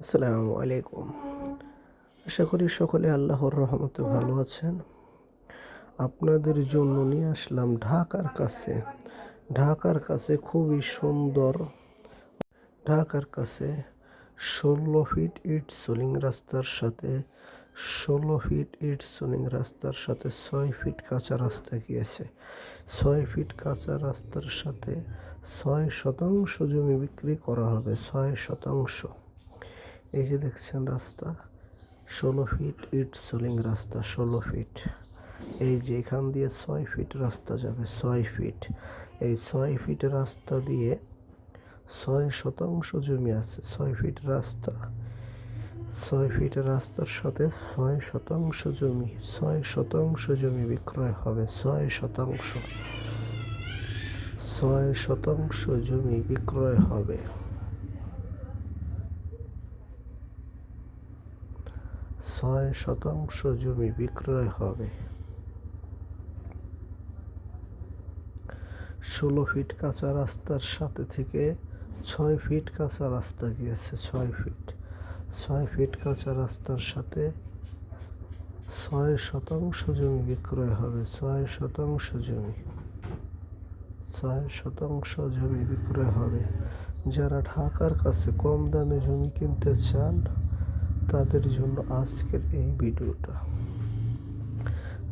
আসসালামু আলাইকুম। আশা করি সকলে আল্লাহর রহমতে ভালো আছেন। আপনাদের জন্য নিয়ে আসলাম ঢাকার কাছে। ঢাকার কাছে খুবই সুন্দর। ঢাকার কাছে ষোলো ফিট ইট সোলিং রাস্তার সাথে, ষোলো ফিট ইট সোলিং রাস্তার সাথে ছয় ফিট কাঁচা রাস্তা গিয়েছে। ছয় ফিট কাঁচা রাস্তার সাথে ছয় শতাংশ জমি বিক্রি করা হবে, ছয় শতাংশ। এই যে দেখছেন রাস্তা, ষোলো ফিট ইট সোলিং রাস্তা, ষোলো ফিট এই যে এখান দিয়ে ছয় ফিট রাস্তা যাবে, ছয় ফিট এই ছয় ফিট রাস্তা দিয়ে ছয় শতাংশ জমি আছে, ছয় ফিট রাস্তা। ছয় ফিট রাস্তার সাথে ছয় শতাংশ জমি, ছয় শতাংশ জমি বিক্রয় হবে, ছয় শতাংশ। ছয় শতাংশ জমি বিক্রয় হবে। ছয় শতাংশ জমি বিক্রয় হবে। ষোলো ফিট কাঁচা রাস্তার সাথে থেকে ছয় ফিট কাঁচা রাস্তা গিয়েছে, ছয় ফিট। ছয় ফিট কাঁচা রাস্তার সাথে ছয় শতাংশ জমি বিক্রয় হবে, ছয় শতাংশ জমি। ছয় শতাংশ জমি বিক্রয় হবে। যারা ঢাকার কাছে কম দামে জমি কিনতে চান তাদের জন্য আজকের এই ভিডিওটা।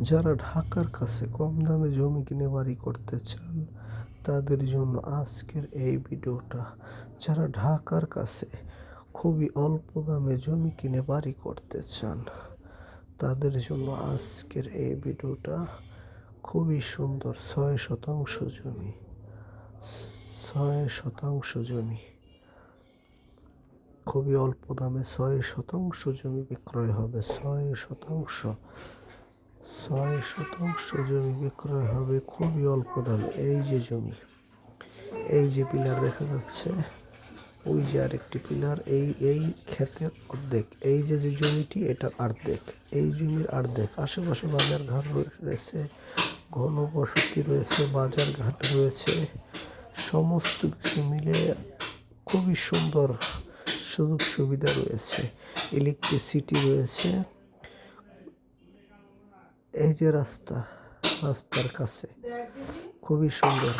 যারা ঢাকার কাছে কম দামে জমি কিনে বাড়ি করতে চান, তাদের জন্য আজকের এই ভিডিওটা। যারা ঢাকার কাছে খুবই অল্প দামে জমি কিনে বাড়ি করতে চান, তাদের জন্য আজকের এই ভিডিওটা খুবই সুন্দর। ছয় শতাংশ জমি, ছয় শতাংশ জমি। খুবই অল্প দামে ছয় শতাংশ জমি বিক্রয় হবে, ছয় শতাংশ ছয় শতাংশ জমি বিক্রয় হবে খুবই অল্প দামে। এই যে জমি, এই যে পিলার দেখা যাচ্ছে, ওই যে আরেকটি পিলার, এই এই ক্ষেতের অর্ধেক, এই যে যে জমিটি, এটা অর্ধেক, এই জমির অর্ধেক। আশেপাশে বাজার ঘাট রয়েছে ঘন বসতি রয়েছে, বাজার ঘাট রয়েছে, সমস্ত কিছু মিলে খুবই সুন্দর সুযোগ সুবিধা রয়েছে ইলেকট্রিসিটি রয়েছে। এই যে রাস্তা, রাস্তার কাছে, খুবই সুন্দর।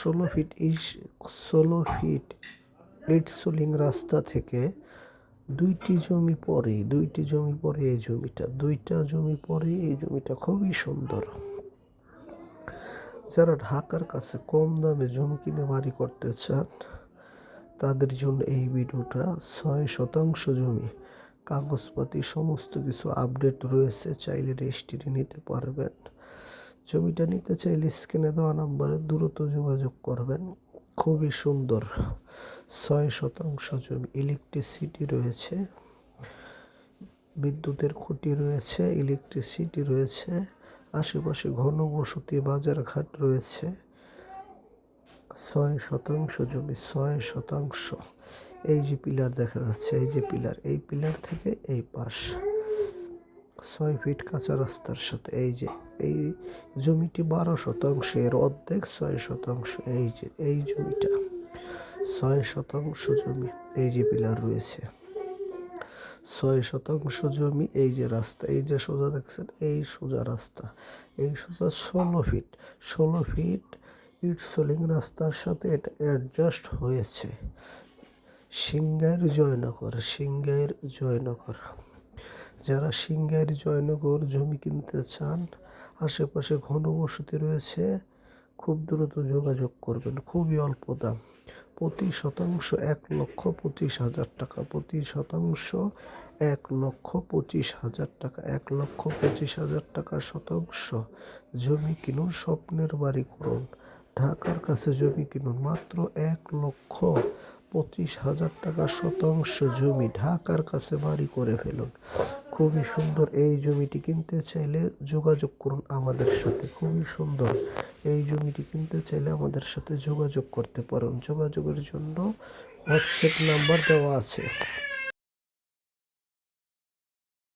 ষোলো ফিট ইস, ষোলো ফিট ইট সোলিং রাস্তা থেকে দুইটি জমি পরে, দুইটি জমি পরে এই জমিটা, দুইটা জমি পরে এই জমিটা খুবই সুন্দর। যারা ঢাকার কাছে কম দামে জমি কিনে বাড়ি করতে চান তাদের জন্য এই ভিডিওটা ছয় শতাংশ জমি, কাগজপাতি, সমস্ত কিছু আপডেট রয়েছে, চাইলে রেজিস্ট্রি নিতে পারবেন। জমিটা নিতে চাইলে স্ক্রিনে দেওয়া নাম্বারে দ্রুত যোগাযোগ করবেন। খুবই সুন্দর, ছয় শতাংশ জমি, ইলেকট্রিসিটি রয়েছে, বিদ্যুতের খুঁটি রয়েছে, ইলেকট্রিসিটি রয়েছে, আশেপাশে ঘন ঘনবসতি, বাজারঘাট রয়েছে। ছয় শতাংশ জমি, ছয় শতাংশ। এই যে পিলার দেখা যাচ্ছে, এই যে পিলার, এই পিলার থেকে এই পাশ। ছয় ফিট কাঁচা রাস্তার সাথে, এই যে, এই জমিটি বারো শতাংশ, এর অর্ধেক ছয় শতাংশ, এই যে, এই জমিটা। ছয় শতাংশ জমি, এই যে পিলার রয়েছে। ছয় শতাংশ জমি, এই যে রাস্তা, এই যে সোজা দেখছেন, এই সোজা রাস্তা, এই সোজা ষোলো ফিট ষোলো ফিট ইট সোলিং রাস্তার সাথে এটা অ্যাডজাস্ট হয়েছে। সিংগাইর জয়নগর সিংগাইর জয়নগর। যারা সিংগাইর জয়নগর জমি কিনতে চান, আশেপাশে ঘনবসতি রয়েছে, খুব দ্রুত যোগাযোগ করবেন, খুবই অল্প দাম। প্রতি শতাংশ এক লক্ষ পঁচিশ হাজার টাকা, প্রতি শতাংশ এক লক্ষ পঁচিশ হাজার টাকা, এক লক্ষ পঁচিশ হাজার টাকা শতাংশ। জমি কিনুন, স্বপ্নের বাড়ি করুন। ঢাকার কাছে জমি কিনুন। মাত্র এক লক্ষ পঁচিশ হাজার টাকা শতাংশ জমি ঢাকার কাছে বাড়ি করে ফেলুন। খুবই সুন্দর এই জমিটি কিনতে চাইলে যোগাযোগ করুন আমাদের সাথে। খুবই সুন্দর এই জমিটি কিনতে চাইলে আমাদের সাথে যোগাযোগ করতে পারেন। যোগাযোগের জন্য হোয়াটসঅ্যাপ নাম্বার দেওয়া আছে।